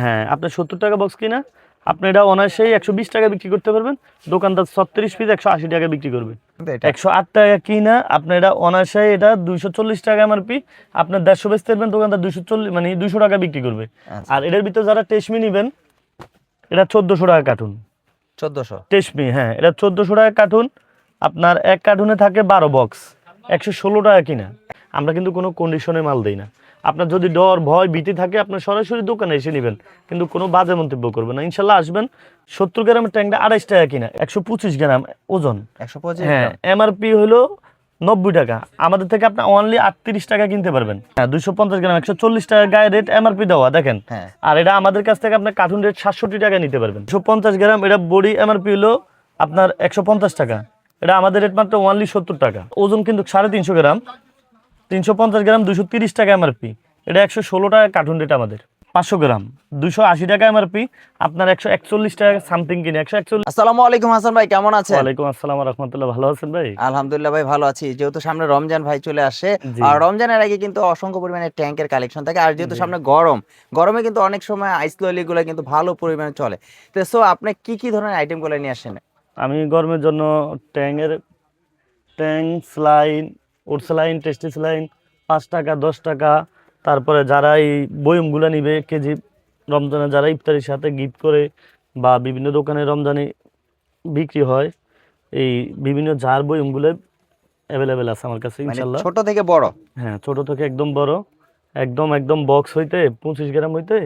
হ্যাঁ আপনার সত্তর টাকা বক্স কিনা আপনি এটা অনায়াসেই একশো বিশ টাকা বিক্রি করতে পারবেন। দোকানদার ছত্রিশ পিস একশো আশি টাকা বিক্রি করবে। একশো আট টাকা কিনা আপনি এটা অনায়াসে এটা দুইশো চল্লিশ টাকা এমআরপি আপনার দেড়শো বেচতে পারবেন দোকানদার দুইশো চল্লিশ মানে দুইশো টাকা বিক্রি করবে। আচ্ছা। আর এটার ভিতরে যারা টেসমি নেবেন এটা চোদ্দোশো টাকা কার্টুন চোদ্দশো। টেসমি হ্যাঁ এটা চোদ্দোশো টাকা কার্টুন আপনার এক কার্টুনে থাকে বারো বক্স একশো ষোলো টাকা কিনা। আমরা কিন্তু কোনো কন্ডিশনে মাল দিই না। আপনার যদি ডর ভয় ভীতি থাকে আপনার সরাসরি দোকানে এসে নেবেন। কিন্তু কোনো বাজে মন্তব্য করবেন না। ইনশাল্লাহ আসবেন। সত্তর গ্রামের ট্যাঙ্কটা আড়াইশ টাকা কিনা একশো পঁচিশ গ্রাম ওজন। একশো পঁচিশ হ্যাঁ এমআরপি হলো নব্বই টাকা। আমাদের থেকে আপনি অনলি আটত্রিশ টাকা কিনতে পারবেন। হ্যাঁ দুইশো পঞ্চাশ গ্রাম একশো চল্লিশ টাকা গায়ে রেট এমআরপি দেওয়া দেখেন। হ্যাঁ। আর এটা আমাদের কাছ থেকে আপনার কার্টুন রেট সাতষট্টি টাকা নিতে পারবেন। দুশো পঞ্চাশ গ্রাম এটা বডি এমআরপি হলো আপনার একশো পঞ্চাশ টাকা। এটা আমাদের রেট মাত্র ওনলি সত্তর টাকা। ওজন কিন্তু সাড়ে তিনশো গ্রাম। তিনশো পঞ্চাশ গ্রাম দুশো তিরিশ টাকা এমআরপি এটা একশো ষোলো টাকা কার্টুন রেট আমাদের। পাঁচশো গ্রাম দুশো আশি টাকা এমআরপি আপনার একশো একচল্লিশ টাকা সামথিং কিনে একশো একচল্লিশ আসসালামু আলাইকুম হাসান ভাই কেমন আছেন? ওয়ালাইকুম আসসালাম রহমতুল্লাহ ভালো আছেন ভাই? আলহামদুলিল্লাহ ভাই ভালো আছি। যেহেতু সামনে রমজান ভাই চলে আসে আর রমজানের আগে কিন্তু অসংখ্য পরিমাণে ট্যাঙ্কের কালেকশন থাকে আর যেহেতু সামনে গরম গরমে কিন্তু অনেক সময় আইস ললি গুলো কিন্তু ভালো পরিমাণে চলে। তো সো আপনি কি কি ধরনের আইটেমগুলো নিয়ে আসেন? আমি গরমের জন্য ট্যাংয়ের ট্যাং স্লাইন ওট স্লাইন টেস্টি স্লাইন পাঁচ টাকা দশ টাকা। তারপরে যারা এই বয়মগুলো নিবে কেজি রমজানে যারা ইফতারির সাথে গিফট করে বা বিভিন্ন দোকানে রমজানে বিক্রি হয় এই বিভিন্ন জার বয়মগুলো অ্যাভেলেবেল আছে আমার কাছে মানে ইনশাল্লাহ। ছোট থেকে বড়? হ্যাঁ ছোট থেকে একদম বড়। একদম একদম বক্স হইতে পঁচিশ গ্রাম হইতে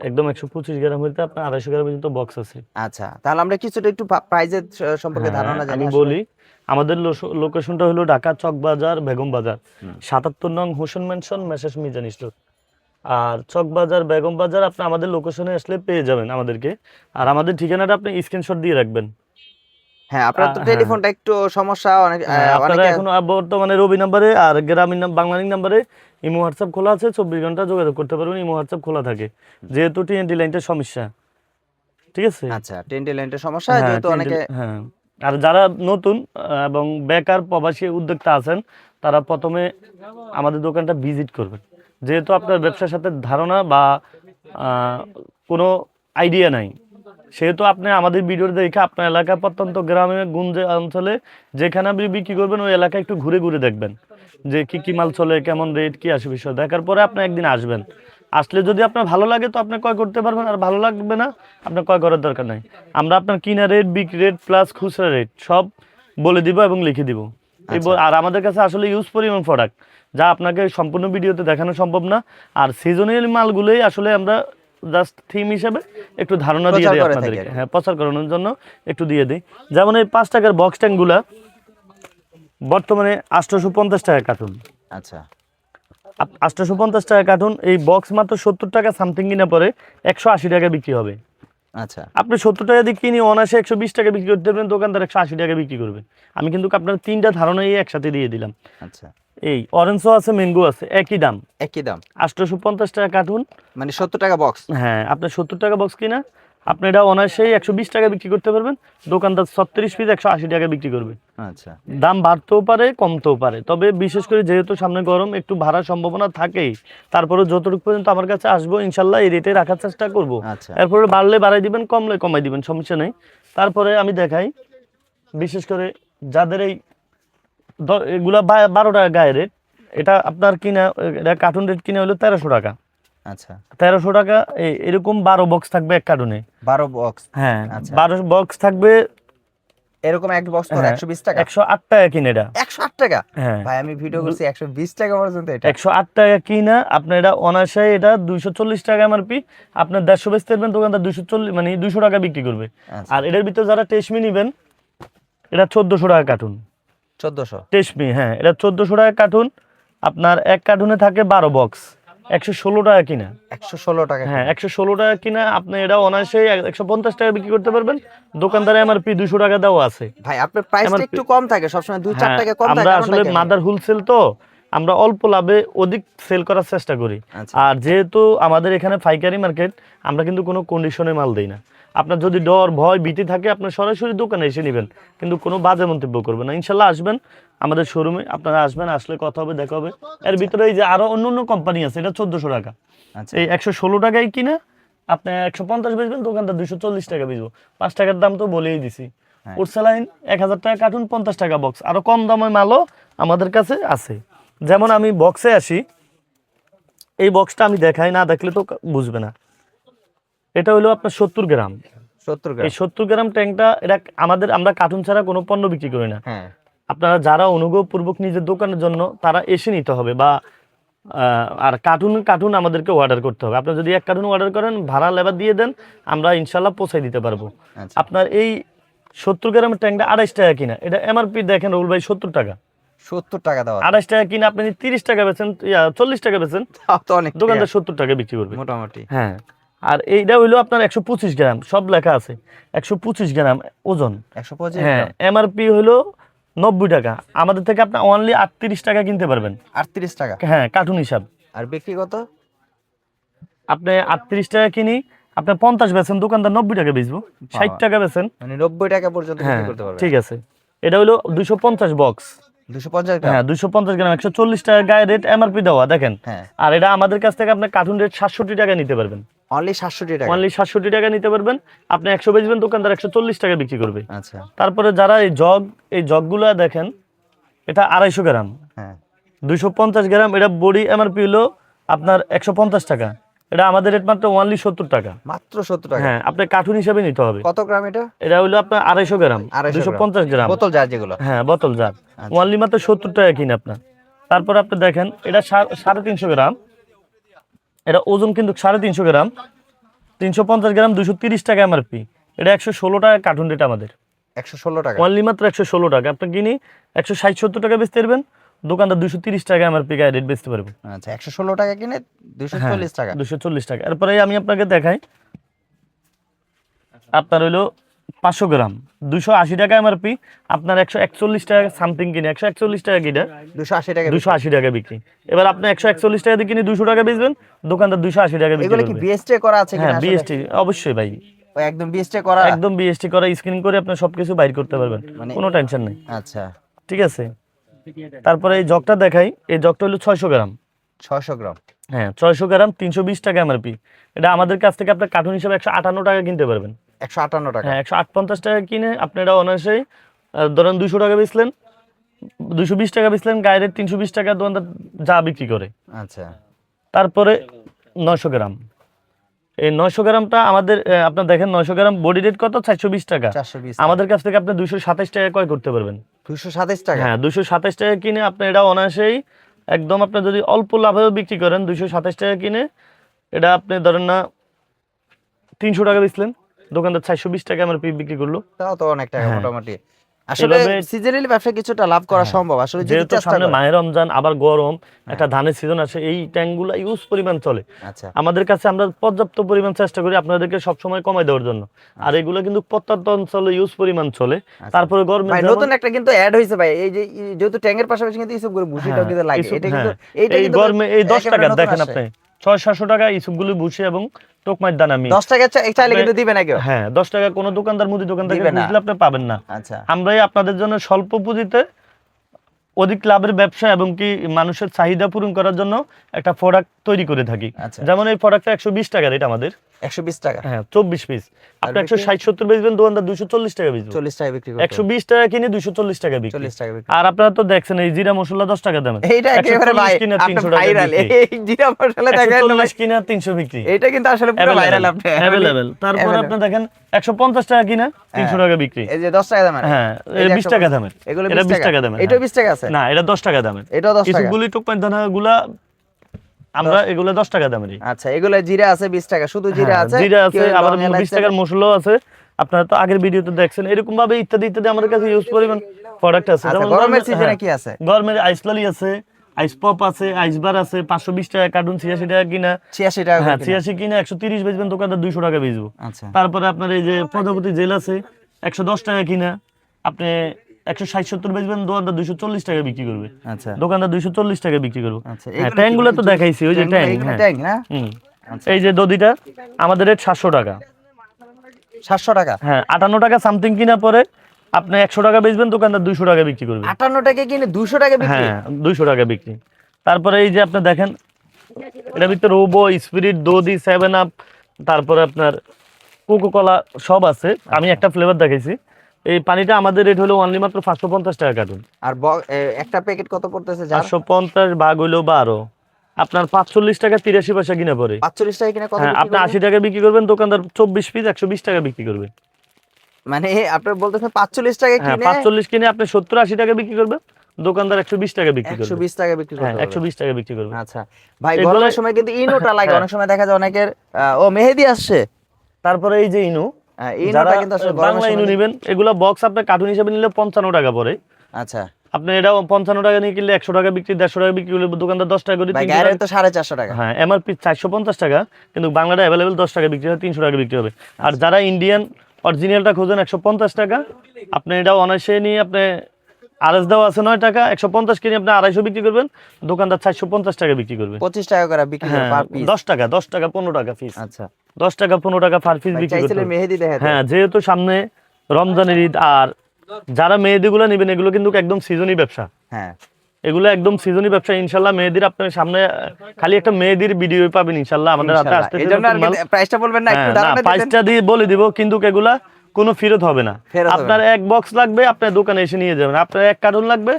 একদম একশো পঁচিশ গ্রাম হইতে আপনার আড়াইশো গ্রাম পর্যন্ত বক্স আছে। আচ্ছা তাহলে আমরা কিছুটা একটু প্রাইজের সম্পর্কে হ্যাঁ, ধারণা জানি আমি বলি আমাদের লোকেশনটা হলো ঢাকা চক বাজার বেগম বাজার। হুম। সাতাত্তর নং হোসেন মেনশন মেসেজ মিজান স্টোর আর চক বাজার বেগম বাজার আপনি আমাদের লোকেশনে আসলে পেয়ে যাবেন আমাদেরকে। আর আমাদের ঠিকানাটা আপনি স্ক্রিনশট দিয়ে রাখবেন। হ্যাঁ আপনার তো টেলিফোনটা একটু সমস্যা অনেক হ্যাঁ, আপনারা এখন বর্তমানে রবি নাম্বারে আর গ্রামীণ নাম বাংলালিং নাম্বারে ইমো হোয়াটসঅ্যাপ খোলা আছে চব্বিশ ঘণ্টা যোগাযোগ করতে পারবেন ইমো হোয়াটসঅ্যাপ খোলা থাকে। যেহেতু টিএনটি লাইনটার সমস্যা ঠিক আছে? আচ্ছা টেন্টি লাইনের সমস্যা হ্যাঁ, যেহেতু অনেকে হ্যাঁ আর যারা নতুন এবং বেকার প্রবাসী উদ্যোক্তা আছেন তারা প্রথমে আমাদের দোকানটা ভিজিট করবেন। যেহেতু আপনার ব্যবসার সাথে ধারণা বা কোনো আইডিয়া নাই সেহেতু আপনি আমাদের ভিডিও দেখে আপনার এলাকা প্রত্যন্ত গ্রামে গুঞ্জে অঞ্চলে যেখানে আপনি বিক্রি করবেন ওই এলাকায় একটু ঘুরে ঘুরে দেখবেন। যে কি কি মাল চলে কেমন রেট কি আসে বিষয় দেখার পরে আপনি একদিন আসবেন। আসলে যদি আপনার ভালো লাগে তো আপনি ক্রয় করতে পারবেন আর ভালো লাগবে না আপনার ক্রয় করার দরকার নাই। আমরা আপনার কিনা রেট বিক্রি রেট প্লাস খুচরা রেট সব বলে দিব এবং লিখে দিব। আর আমাদের কাছে আসলে ইউজ পরিমাণ প্রোডাক্ট যা আপনাকে সম্পূর্ণ ভিডিওতে দেখানো সম্ভব না। আর সিজনাল মালগুলোই আসলে আমরা জাস্ট থিম হিসেবে একটু ধারণা দিয়ে দিই আপনাদেরকে। হ্যাঁ প্রচার করানোর জন্য একটু দিয়ে দিই। যেমন এই পাঁচ টাকার বক্স ট্যাঙ্কগুলা বর্তমানে আটশোশো পঞ্চাশ টাকা কার্টুন। আচ্ছা। আটশোশো পঞ্চাশ টাকা কার্টুন এই বক্স মাত্র সত্তর টাকা সামথিং কিনা পরে একশো আশি টাকা বিক্রি হবে। আচ্ছা। আপনি সত্তর টাকা দিয়ে কিনে অনায়াসে একশো বিশ টাকা বিক্রি করতে পারবেন দোকানদার একশো আশি টাকা বিক্রি করবে। আমি কিন্তু আপনার তিনটা ধারণাই একসাথে দিয়ে দিলাম। আচ্ছা। এই অরেঞ্জও আছে ম্যাঙ্গো আছে একই দাম। একই দাম। আটশোশো পঞ্চাশ টাকা কার্টুন। মানে সত্তর টাকা বক্স। হ্যাঁ আপনার সত্তর টাকা বক্স কিনা আপনি এটা অনায়াসেই একশো বিশ টাকা বিক্রি করতে পারবেন। দোকানদার ছত্রিশ পিস একশো আশি টাকা বিক্রি করবে। আচ্ছা। দাম বাড়তেও পারে কমতেও পারে। তবে বিশেষ করে যেহেতু সামনে গরম একটু ভাড়ার সম্ভাবনা থাকেই। তারপরে যতটুকু পর্যন্ত আমার কাছে আসব ইনশাল্লাহ এই রেটে রাখার চেষ্টা করব। আচ্ছা। এরপরে বাড়লে বাড়াই দিবেন কমলে কমাই দিবেন সমস্যা নেই। তারপরে আমি দেখাই বিশেষ করে যাদের এই এগুলা বারো টাকা গায়ে রেট এটা আপনার কিনা এটা কার্টুন রেট কিনা হলো তেরোশো টাকা। আচ্ছা। তেরোশো টাকা এরকম বারো বক্স থাকবে এক কার্টুনে বারো বক্স হ্যাঁ আচ্ছা। বারো বক্স থাকবে এরকম এক বক্স হ্যাঁ, একশো বিশ টাকা? একশো আট টাকা কিনে এটা। একশো আট টাকা? হ্যাঁ। ভাই আমি ভিডিও করছি একশো বিশ টাকা পর্যন্ত এটা। একশো আট টাকা কিনা আপনার এটা অনায়াসে এটা দুইশো চল্লিশ টাকা এমআরপি আপনার দেড়শো বেচতে পারবেন দোকানদার দুইশো চল্লিশ মানে দুইশো টাকা বিক্রি করবে। আচ্ছা। আর এটার ভিতরে যারা টেসমি নেবেন এটা চোদ্দোশো টাকা কার্টুন চোদ্দশো? টেসমি হ্যাঁ এটা চোদ্দোশো টাকা কার্টুন আপনার এক কার্টুনে থাকে বারো বক্স একশো ষোলো টাকা কিনা। একশো ষোলো টাকা হ্যাঁ একশো ষোলো টাকা কিনা আপনি এটা অনায়াসে একশো পঞ্চাশ টাকা বিক্রি করতে পারবেন। দোকানদারে আমার পি দুশো টাকা দেওয়া আছে। ভাই আপনার প্রাইস একটু কম থাকে সবসময় দুই চার হ্যাঁ, টাকা কম থাকে আমরা আসলে মাদার হোলসেল তো। আমরা অল্প লাভে অধিক সেল করার চেষ্টা করি। আচ্ছা। আর যেহেতু আমাদের এখানে পাইকারি মার্কেট আমরা কিন্তু কোনো কন্ডিশনে মাল দিই না। আপনার যদি ডর ভয় ভীতি থাকে আপনি সরাসরি দোকানে এসে নেবেন। কিন্তু কোনো বাজে মন্তব্য করবেন না। ইনশাল্লাহ আসবেন আমাদের শোরুমে আপনারা আসবেন আসলে কথা হবে দেখা হবে। এর ভিতরে এই যে আরও অন্য অন্য কোম্পানি আছে এটা চোদ্দশো টাকা। আচ্ছা। এই একশো ষোলো টাকায় কিনে আপনি একশো পঞ্চাশ বেচবেন দোকানদার দুশো চল্লিশ টাকা বেচবো। পাঁচ টাকার দাম তো বলেই দিছি। হ্যাঁ। পোর্সেলাইন এক হাজার টাকা কার্টুন পঞ্চাশ টাকা বক্স আরও কম দামে মালও আমাদের কাছে আছে। যেমন আমি বক্সে আসি এই বক্সটা আমি দেখাই না দেখলে তো বুঝবে না। এটা হলো আপনার সত্তর গ্রাম। সত্তর গ্রাম। এই সত্তর গ্রাম ট্যাঙ্কটা এটা আমাদের আমরা কার্টুন ছাড়া কোনো পণ্য বিক্রি করি না। হ্যাঁ। আপনারা যারা অনুগ্রহপূর্বক নিজের দোকানের জন্য তারা এসে নিতে হবে বা আর কার্টুন কার্টুন আমাদেরকে অর্ডার করতে হবে। আপনি যদি এক কার্টুন অর্ডার করেন ভাড়া লেবার দিয়ে দেন আমরা ইনশাল্লাহ পৌঁছাই দিতে পারব। আচ্ছা। আপনার এই সত্তর গ্রামের ট্যাঙ্কটা আড়াইশ টাকা কিনা এটা এমআরপি দেখেন রুল ভাই সত্তর টাকা। সত্তর টাকা দেওয়া আড়াইশ টাকা কিনা আপনি তিরিশ টাকা বেছেন চল্লিশ টাকা বেছেন তো অনেক দোকানদার সত্তর টাকা বিক্রি করবে। মোটামুটি। হ্যাঁ। আর এইটা হইল আপনার একশো পঁচিশ গ্রাম সব লেখা আছে। একশো পঁচিশ গ্রাম ওজন। একশো পঁচিশ হ্যাঁ এমআরপি হলো নব্বই টাকা। আমাদের থেকে আপনি অনলি আটত্রিশ টাকা কিনতে পারবেন। আটত্রিশ টাকা? হ্যাঁ কার্টুন হিসাব। আর বিক্রি কত? আপনি আটত্রিশ টাকা কিনি আপনি পঞ্চাশ বেছেন দোকানদার নব্বই টাকা বেচবো। ষাট টাকা বেছেন মানে নব্বই টাকা পর্যন্ত হ্যাঁ ঠিক আছে। এটা হলো দুশো পঞ্চাশ বক্স হ্যাঁ দুশো পঞ্চাশ গ্রাম একশো চল্লিশ টাকা গায়ে রেট এমআরপি দেওয়া দেখেন। হ্যাঁ। আর এটা আমাদের কাছ থেকে আপনি কার্টুন রেট সাতষট্টি টাকা নিতে পারবেন। অনলি সাতষট্টি টাকা। অনলি সাতষট্টি টাকা নিতে পারবেন। আপনি একশো বেচবেন দোকানদার একশো চল্লিশ টাকা বিক্রি করবে। আচ্ছা। তারপরে যারা এই জগ এই জগ জগগুলো দেখেন এটা আড়াইশো গ্রাম। হ্যাঁ। দুইশো পঞ্চাশ গ্রাম এটা বডি এমআরপি হলো আপনার একশো পঞ্চাশ টাকা। এটা আমাদের রেট মাত্র ওনলি সত্তর টাকা। মাত্র সত্তর টাকা। হ্যাঁ আপনার কার্টুন হিসাবে নিতে হবে। কত গ্রাম এটা? এটা হলো আপনার আড়াইশো গ্রাম দুশো পঞ্চাশ গ্রাম। বোতল যার যেগুলো। হ্যাঁ বোতল জার। আচ্ছা। ওনলি মাত্র সত্তর টাকা কিনে আপনার। তারপর আপনি দেখেন এটা সাড়ে তিনশো গ্রাম। এটা ওজন কিন্তু সাড়ে তিনশো গ্রাম। তিনশো পঞ্চাশ গ্রাম দুশো তিরিশ টাকা এমআরপি এটা একশো ষোলো টাকা কার্টুন রেট আমাদের। একশো ষোলো টাকা। অনলি মাত্র একশো ষোলো টাকা। আপনি কিনি একশো ষাট সত্তর টাকা বেচতে পারবেন। দোকানদার দুশো তিরিশ টাকা এমআরপি গায়ে রেট বেচতে পারব। আচ্ছা একশো ষোলো টাকা কিনে দুশো হ্যাঁ, চল্লিশ টাকা। দুশো চল্লিশ টাকা। এরপরে আমি আপনাকে দেখাই। আপনার হইল পাঁচশো গ্রাম। দুশো আশি টাকা এমআরপি আপনার একশো একচল্লিশ টাকা সামথিং কিনে একশো একচল্লিশ টাকা কিনে। দুশো আশি টাকা দুশো আশি টাকা বিক্রি। এবার আপনি একশো একচল্লিশ টাকা দিয়ে কিনে দুশো টাকা বেচবেন দোকানদার দুশো আশি টাকা বিক্রি কি বিএসটি করা আছে হ্যাঁ? বিএসটি অবশ্যই ভাই। একদম বিএসটি করা? একদম বিএসটি করা স্ক্রিন করে আপনি সবকিছু বাইর করতে পারবেন। মানে- কোনো টেনশন নেই। আচ্ছা। ঠিক আছে? তারপরে এই জগটা দেখাই এই জগটা হলো ছয়শো গ্রাম। ছয়শো গ্রাম। হ্যাঁ ছয়শো গ্রাম তিনশো বিশ টাকা এমআরপি। এটা আমাদের কাছ থেকে আপনার কার্টুন হিসাবে একশো আটান্ন টাকা কিনতে পারবেন। একশো আটান্ন টাকা। হ্যাঁ একশো আট পঞ্চাশ টাকা কিনে আপনি এটা অনায়াসেই ধরেন দুশো টাকা বেচলেন দুশো বিশ টাকা বেচলেন গায়ে রেট তিনশো বিশ টাকা দোকানদার যা বিক্রি করে। আচ্ছা। তারপরে নয়শো গ্রাম। এই নয়শো গ্রামটা আমাদের আপনার দেখেন নয়শো গ্রাম বডি রেট কত? চারশো বিশ টাকা। আমাদের কাছ থেকে আপনি দুশো সাতাশ টাকা ক্রয় করতে পারবেন। দুশো সাতাশ টাকা? হ্যাঁ দুশো সাতাশ টাকা কিনে আপনি এটা অনায়াসেই একদম আপনি যদি অল্প লাভেও বিক্রি করেন দুশো সাতাশ টাকা কিনে এটা আপনি ধরেন না তিনশো টাকা বেচলেন দোকানদার চারশো বিশ টাকা আমার বিক্রি করল। তাও তো অনেক টাকা হ্যাঁ। মোটামুটি। আসলে সিজনালি ব্যবসা কিছুটা লাভ করা সম্ভব। আসলে যেহেতু সামনে। মায়ের রমজান আবার গরম একটা ধানের সিজন আছে এই ট্যাঙ্কগুলো ইউজ পরিমাণ চলে। আচ্ছা। আমাদের কাছে আমরা পর্যাপ্ত পরিমাণ চেষ্টা করি আপনাদেরকে সবসময় কমাই দেওয়ার জন্য। আর এগুলো কিন্তু প্রত্যন্ত অঞ্চলে ইউজ পরিমাণ চলে। তারপরে গরমে নতুন একটা কিন্তু অ্যাড হয়েছে ভাই। এই যে যেহেতু ট্যাঙ্কের পাশাপাশি কিন্তু ইসব করে ভুসিটাও হ্যাঁ, কিন্তু লাগে। এটা কিন্তু হ্যাঁ। এই গরমে এই দশ একেবারে টাকা দেখেন আপনি। ছয় সাতশো টাকা ইসুপগুলো বসে এবং টোকমাইর দানা আমি দশ টাকা চাইলে কিন্তু দিবে না কেউ? হ্যাঁ দশ টাকা কোনো দোকানদার মুদি দোকান থেকে বুঝলে আপনি পাবেন না। আচ্ছা। আমরাই আপনাদের জন্য স্বল্প পুঁজিতে অধিক লাভের ব্যবসা এবং কি মানুষের চাহিদা পূরণ করার জন্য একটা প্রোডাক্ট তৈরি করে থাকি। আচ্ছা। যেমন এই প্রোডাক্টটা একশো বিশ টাকা রেট আমাদের। একশো বিশ টাকা? হ্যাঁ চব্বিশ পিস আপনি একশো ষাট সত্তর বেচবেন দোকানদার দুশো চল্লিশ টাকা বেচবেন চল্লিশ টাকা বিক্রি একশো বিশ টাকা কিনে দুশো চল্লিশ টাকা বিক্রি। চল্লিশ টাকা বিক্রি। আর আপনারা তো দেখছেন এই জিরা মশলা দশ টাকা দামে। এইটা একেবারে ভাই কিনে তিনশো টাকা এই জিরা মশলা দেখেন কিনা তিনশো বিক্রি। এইটা কিন্তু আসলে পুরো ভাইরাল আপনি। অ্যাভেলেবেল তারপর আপনি দেখেন একশো পঞ্চাশ টাকা কিনা তিনশো টাকা বিক্রি। এই যে দশ টাকা দামের। হ্যাঁ এটা বিশ টাকা দামের। এগুলো বিশ টাকা। দামের হ্যাঁ। বিশ টাকা আছে? না এটা দশ টাকা দামের। এটাও দশ টাকা। কিছুগুলি টুকপাই দানা গুলা আমরা এগুলো দশ টাকা দামেরই। আচ্ছা এগুলো জিরা আছে বিশ টাকা শুধু জিরা হ্যাঁ, আছে? জিরা আছে আবার লং বিশ এলাচ টাকার মশলাও আছে। আপনারা তো আগের ভিডিওতে দেখছেন এরকম ভাবে ইত্যাদি ইত্যাদি আমাদের কাছে ইউজ পরিমাণ প্রোডাক্ট আছে। আচ্ছা যেমন গরমের সিজনে হ্যাঁ, কি আছে? গরমের আইসলালি আছে আইস পপ আছে আইস বার আছে পাঁচশো বিশ টাকা কার্টুন ছিয়াশি টাকা কিনা। ছিয়াশি টাকা হ্যাঁ। ছিয়াশি কিনা একশো তিরিশ বেচবেন দোকানদার দুইশো টাকা বেচবো। আচ্ছা। তারপরে আপনার এই যে প্রজাপতি জেল আছে একশো দশ টাকা কিনা। আপনি একশো ষাট সত্তর বেচবেন দোকানদার চল্লিশ টাকা বিক্রি করবে। আচ্ছা। দোকানদার চল্লিশ টাকা বিক্রি করবে। আচ্ছা হ্যাঁ ট্যাঙ্কগুলো তো দেখাইছি ওই যে ট্যাঙ্ক? হ্যাঁ। আচ্ছা। এই যে দদিটা আমাদের রেট সাতশো টাকা। সাতশো টাকা? হ্যাঁ আটান্ন টাকা সামথিং কিনা পরে আপনি একশো টাকা বেচবেন দোকানদার দুইশো টাকা বিক্রি করবে। আটান্ন টাকা কিনে দুশো টাকা বিক্রি? হ্যাঁ দুইশো টাকা বিক্রি। তারপরে এই যে আপনি দেখেন এটা ভিতরে রোবো স্পিরিট দদি সেভেন আপ তারপরে আপনার কোকো কলা সব আছে। আমি একটা ফ্লেভার দেখাইছি। এই পানিটা আমাদের রেট হলো অনলি মাত্র পাঁচশো পঞ্চাশ টাকা কার্টুন আর একটা প্যাকেট কত পড়তেছে চারশো পঞ্চাশ ভাগ হইল বারো। আপনার পাঁচচল্লিশ টাকা তিরাশি পয়সা কিনে পড়ে। পাঁচচল্লিশ টাকা কিনে হ্যাঁ আপনি আশি টাকা বিক্রি করবেন দোকানদার চব্বিশ পিস একশো বিশ টাকা বিক্রি করবে। মানে আপনার বলতেছে পাঁচচল্লিশ টাকা হ্যাঁ কিনে পাঁচচল্লিশ কিনে আপনি সত্তর আশি টাকা বিক্রি করবেন দোকানদার একশো বিশ টাকা বিক্রি একশো বিশ টাকা বিক্রি হ্যাঁ করতে একশো বিশ টাকা বিক্রি করবে। আচ্ছা ভাই গরমের সময় কিন্তু ইনোটা লাগে হ্যাঁ। অনেক সময় দেখা যায় অনেকের ও মেহেদি আসছে। তারপরে এই যে ইনু হ্যাঁ, কিন্তু আসলে বাংলা ইনু নিবেন এগুলো বক্স আপনি কার্টুন হিসেবে নিলে পঞ্চান্ন টাকা পড়ে। আচ্ছা। আপনি এটা পঞ্চান্ন টাকা নিয়ে কিনলে একশো টাকা বিক্রি দেড়শো টাকা বিক্রি করলে দোকানদার দশ টাকা করে তো সাড়ে চারশো টাকা। হ্যাঁ এমআরপি চারশো পঞ্চাশ টাকা কিন্তু বাংলাটা অ্যাভেলেবেল দশ টাকা বিক্রি হয় তিনশো টাকা বিক্রি হবে। আর যারা ইন্ডিয়ান অরিজিনালটা খোঁজেন একশো পঞ্চাশ টাকা আপনি এটা অনায়াসে নিয়ে আপনি আরএস দেওয়া আছে নয় টাকা একশো পঞ্চাশ কিনে আপনি আড়াইশো বিক্রি করবেন দোকানদার চারশো পঞ্চাশ টাকা বিক্রি করবে। পঁচিশ টাকা করে বিক্রি হ্যাঁ দশ টাকা দশ টাকা পনেরো টাকা পিস আচ্ছা। দশ টাকা পনেরো টাকা পার পিস বিক্রি করতে। মেহেদি হ্যাঁ যেহেতু সামনে রমজানের ঈদ আর যারা মেয়েদিগুলো নেবেন এগুলো কিন্তু একদম সিজনই ব্যবসা। হ্যাঁ। এগুলো একদম সিজনই ব্যবসা। ইনশাল্লাহ মেয়েদির আপনার সামনে খালি একটা মেয়েদির ভিডিও পাবেন ইনশাল্লাহ আমাদের হাতে। আসতে প্রাইসটা বলবেন না প্রাইসটা দিয়ে বলে দিব কিন্তু এগুলা কোনো ফেরত হবে না। আপনার এক বক্স লাগবে আপনার দোকানে এসে নিয়ে যাবেন। আপনার এক কার্টুন লাগবে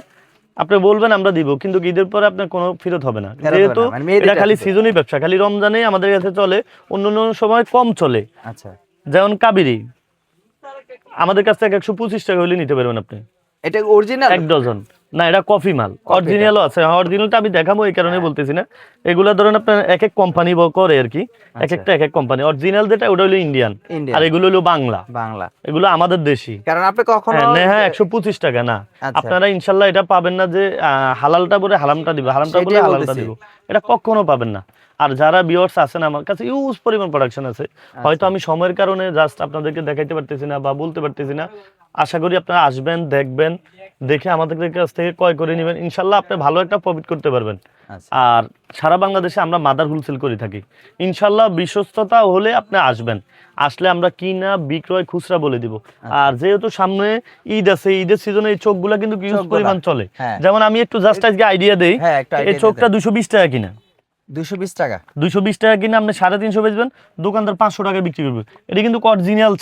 আপনি বলবেন আমরা দিব। কিন্তু ঈদের পরে আপনার কোনো ফেরত হবে না। যেহেতু মানে এটা খালি সিজনই ব্যবসা খালি রমজানে আমাদের কাছে চলে অন্য অন্য সময় কম চলে। আচ্ছা। যেমন কাবেরি। আমাদের কাছ থেকে একশো পঁচিশ টাকা হলে নিতে পারবেন আপনি। এটা অরিজিনাল এক ডজন না এটা কফি মাল। অরিজিনালও আছে। অরিজিনালটা আমি দেখাবো এই কারণে বলতেছি না। এগুলা ধরেন আপনার এক এক কোম্পানি করে আর কি। এক একটা এক এক কোম্পানি অরিজিনাল যেটা ওটা হলো ইন্ডিয়ান আর এগুলো হলো বাংলা। বাংলা। এগুলো আমাদের দেশি। কারণ আপনি কখনো হ্যাঁ একশো পঁচিশ টাকা না। আচ্ছা। আপনারা ইনশাল্লাহ এটা পাবেন না যে হালালটা বলে হালামটা দিব। হালামটা বলে হালালটা দিব। এটা কখনো পাবেন না। আর যারা বিয়ার্স আছেন আমার কাছে ইউজ পরিমাণ প্রোডাকশন আছে। আচ্ছা। হয়তো আমি সময়ের কারণে জাস্ট আপনাদেরকে দেখাইতে পারতেছি না বা বলতে পারতেছি না। আশা করি আপনারা আসবেন দেখবেন দেখে আমাদের কাছ থেকে ক্রয় করে নেবেন। ইনশাল্লাহ আপনি ভালো একটা প্রফিট করতে পারবেন। আচ্ছা। আর সারা বাংলাদেশে আমরা মাদার হোলসেল করে থাকি। ইনশাল্লাহ বিশ্বস্ততা হলে আপনি আসবেন। আসলে আমরা কিনা বিক্রয় খুচরা বলে দিব। আচ্ছা। আর যেহেতু সামনে ঈদ আছে ঈদের সিজনে এই চোখগুলা কিন্তু পরিমাণ চলে। হ্যাঁ। যেমন আমি একটু জাস্ট আজকে আইডিয়া দেই হ্যাঁ এই চোখটা দুশো বিশ টাকা কিনা। দুশো বিশ টাকা। দুশো বিশ টাকা কিনে আপনি সাড়ে তিনশো বেচবেন দোকানদার পাঁচশো টাকা বিক্রি করবে। এটা কিন্তু অরিজিনাল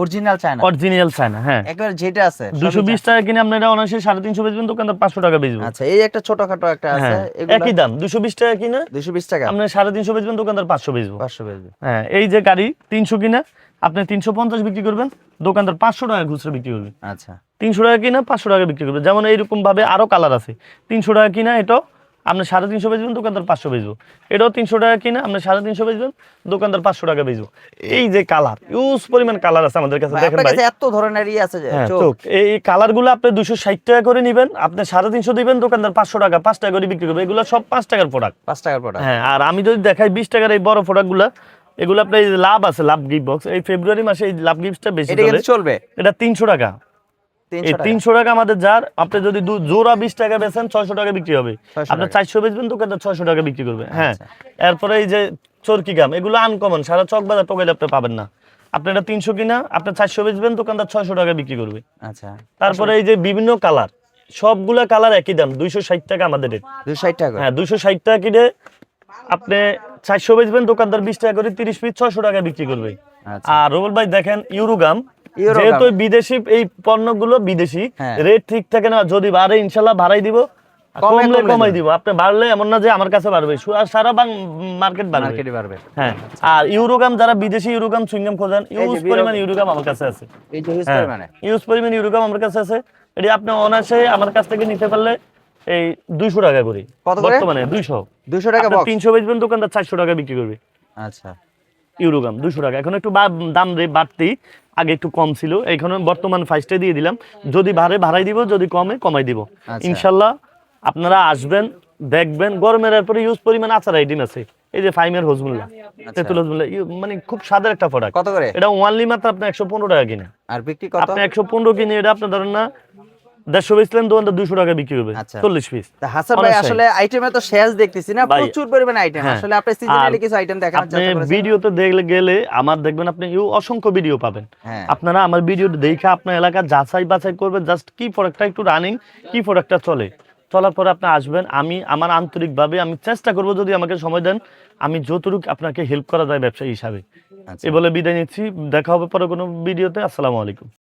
অরিজিনাল চায়না অরিজিনাল হ্যাঁ। একবার যেটা আছে সবই দুশো বিশ চায়না। টাকা কিনে আপনি এটা অনায়াসে সাড়ে তিনশো বেচবেন দোকানদার পাঁচশো টাকা বেচবে। আচ্ছা এই একটা ছোটখাটো একটা আছে হ্যাঁ একই দাম দুশো বিশ টাকা কিনা দুশো বিশ টাকা। আপনি সাড়ে তিনশো বেচবেন দোকানদার পাঁচশো বেচবো। পাঁচশো বেচবে। হ্যাঁ এই যে গাড়ি তিনশো কিনা আপনি তিনশো পঞ্চাশ বিক্রি করবেন দোকানদার পাঁচশো টাকা খুচরা বিক্রি করবে। আচ্ছা। তিনশো টাকা কিনা পাঁচশো টাকা বিক্রি করবে। যেমন এইরকম ভাবে আরও কালার আছে। তিনশো টাকা কিনা এটাও আপনি সাড়ে তিনশো বেচবেন দোকানদার পাঁচশো বেচবো। এটাও তিনশো টাকা কিনা আপনি সাড়ে তিনশো বেচবেন দোকানদার পাঁচশো টাকা বেচবো। এই যে কালার ইউজ পরিমাণ কালার আছে আমাদের কাছে দেখেন ভাই। এত ধরনের ই আছে হ্যাঁ চোখ। এই কালারগুলো আপনি দুশো ষাট টাকা করে নিবেন আপনি সাড়ে তিনশো দিবেন দোকানদার পাঁচশো টাকা পাঁচ টাকা করে বিক্রি করবে। এগুলো সব পাঁচ টাকার প্রোডাক্ট পাঁচ টাকার প্রোডাক্ট হ্যাঁ আর আমি যদি দেখাই বিশ টাকার এই বড় প্রোডাক্টগুলো এগুলো আপনার এই যে লাভ আছে লাভ গিফট বক্স এই ফেব্রুয়ারি মাসে এই লাভ গিফটটা বেশি চলবে। এটা তিনশো টাকা। এই তিনশো টাকা আমাদের যার আপনি যদি জোড়া বিশ টাকা বেচেন ছয়শো টাকা বিক্রি হবে 600 আপনার টাকা। চারশো বেচবেন দোকানদার ছয়শো টাকা বিক্রি করবে হ্যাঁ আচ্ছা। এরপরে এই যে চরকি গাম এগুলো আনকমন সারা চক বাজার টোকাইলে আপনি পাবেন না আপনি এটা তিনশো কিনা আপনার চারশো বেচবেন দোকানদার ছয়শো টাকা বিক্রি করবে আচ্ছা তারপরে এই যে বিভিন্ন কালার সবগুলা কালার একই দাম দুইশো ষাট টাকা আমাদের rate। দুশো ষাট টাকা। হ্যাঁ দুশো ষাট টাকা কিনে আপনি চারশো বেচবেন দোকানদার বিশ টাকা করে তিরিশ পিস ছয়শো টাকা বিক্রি করবে আর রোবল ভাই দেখেন ইউরোগাম। যেহেতু বিদেশি এই পণ্যগুলো বিদেশি হ্যাঁ। রেট ঠিক থাকে না যদি বাড়ে ইনশাল্লাহ বাড়াই দিব কমলে কমাই দিব। আপনি বাড়লে এমন না যে আমার কাছে বাড়বে সারা বাং মার্কেট বাড়বে। মার্কেটে হ্যাঁ। আর ইউরোগাম যারা বিদেশি ইউরোগাম সুইংগাম খোঁজেন ইউজ পরিমাণ ইউরোগাম আমার কাছে আছে। হিউজ হ্যাঁ। পরিমাণে। ইউজ পরিমাণ ইউরোগাম আমার কাছে আছে। এটি আপনি অনায়াসে আমার কাছ থেকে নিতে পারলে এই দুইশো টাকা করে। বর্তমানে দুইশো। দুশো টাকা তিনশো বেচবেন দোকানদার চারশো টাকা বিক্রি করবে। আচ্ছা। ইউরোগ্রাম দুশো টাকা। এখন একটু দাম রে- বাড়তি আগে একটু কম ছিল। এখন বর্তমান ফাইসটা দিয়ে দিলাম। যদি বাড়ে ভাড়াই দিব যদি কমে কমাই দিব। আচ্ছা। ইনশাল্লাহ আপনারা আসবেন দেখবেন গরমের এরপরে ইউজ পরিমাণ আচার আইডিম আছে। এই যে ফাইমের হজমুল্লাহ তেতুল হজমুল্লাহ ইউ- মানে খুব স্বাদের একটা প্রোডাক্ট কত করে? এটা ওয়ানলি মাত্র আপনি একশো পনেরো টাকা কিনে। আর বিক্রি আপনি একশো পনেরো কিনে এটা আপনি ধরেন না দেড়শো দোকানটা দুশো টাকা বিক্রি হবে। আচ্ছা। চল্লিশ পিস হাসান ভাই আসলে আইটেমে তো শেষ দেখতেছি না প্রচুর পরিমাণে আইটেম হ্যাঁ। আসলে আপনি সিজনালি কিছু আইটেম দেখানোর চেষ্টা ভিডিওতে দেখলে গেলে আমার দেখবেন আপনি ইউ অসংখ্য ভিডিও পাবেন। হ্যাঁ। আপনারা আমার ভিডিও দেখে আপনার এলাকা যাচাই বাছাই করবেন জাস্ট কি প্রোডাক্টটা একটু রানিং কি প্রোডাক্টটা চলে। চলার পরে আপনি আসবেন আমি আমার আন্তরিকভাবে আমি চেষ্টা করব যদি আমাকে সময় দেন আমি যতটুকু আপনাকে হেল্প করা যায় ব্যবসায়ী হিসাবে। আচ্ছা। এ বলে বিদায় নিচ্ছি দেখা হবে পরে কোনো ভিডিওতে আসসালামু আলাইকুম।